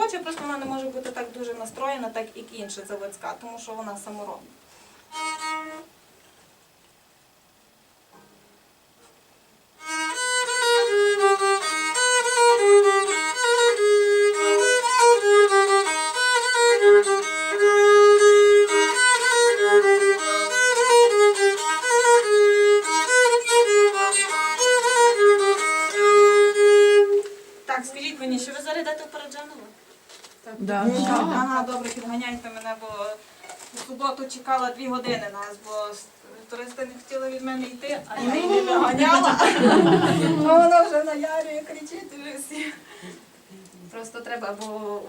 робоча, просто вона не може бути так дуже настроєна, так як інша заводська, тому що вона саморобна. Так, скажіть мені, що ви зараз йдете в Параджаново? Да. Ага, добре, підганяйте мене, бо в суботу чекала дві години нас, бо туристи не хотіли від мене йти, а я її виганяла. А вона вже наярює, кричить вже всі. Просто треба, бо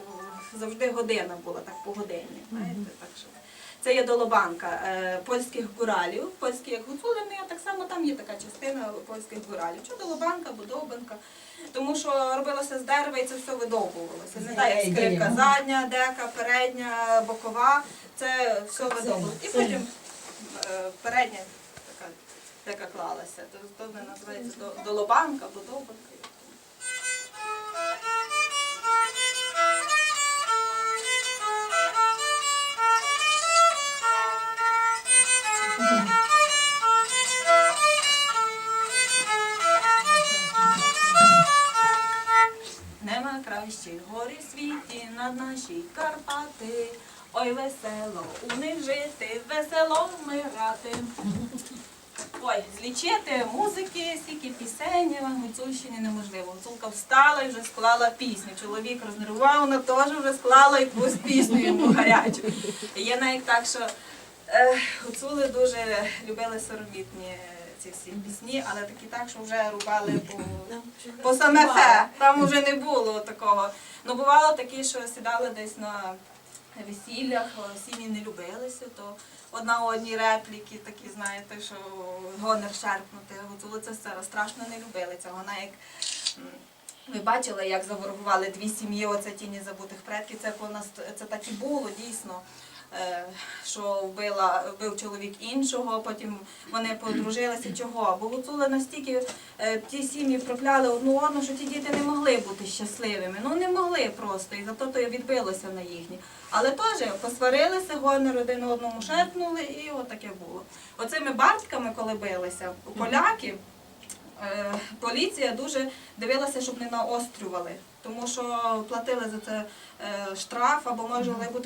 завжди година була, так по годині. Знаєте, так що. Це є долобанка е, польських гуралів. Польські як гуцулини, а так само там є така частина польських гуралів. Чи долобанка, або довбанка. Тому що робилося з дерева і це все видовбувалося. Не так, як скрипка задня, дека, передня, бокова. Це все видовбувалося. І потім е, передня така дека клалася. То, то вона називається долобанка або Нема кращих горі в світі над наші Карпати. Ой, весело у них жити, весело вмирати. Ой, злічити музики, стільки пісень в Гуцульщині неможливо. Гуцулка встала і вже склала пісню. Чоловік рознервував, вона теж вже склала якусь пісню йому гарячу. Є навіть так, що гуцули дуже любили соромітні ці всі пісні, але такі так, що вже рубали по, по саме фе. Там вже не було такого. Ну бувало такі, що сідали десь на весіллях, о, сім'ї не любилися, то одна одній репліки такі, знаєте, що гонор шерпнути. Гуцули це все страшно не любили цього. Вона як ви бачили, як заворогували дві сім'ї, оце тіні забутих предків. Це по нас це так і було дійсно. Е, Що вбила, вбив чоловік іншого, потім вони подружилися. Чого? Бо гуцули настільки е, ті сім'ї прокляли одну одну, що ті діти не могли бути щасливими. Ну не могли просто, і зато то відбилося на їхні. Але теж посварилися, гонор один одному шерпнули, і отаке було. Оцими бартками, коли билися, поляки. Е, поліція дуже дивилася, щоб не наострювали, тому що платили за це штраф або може бути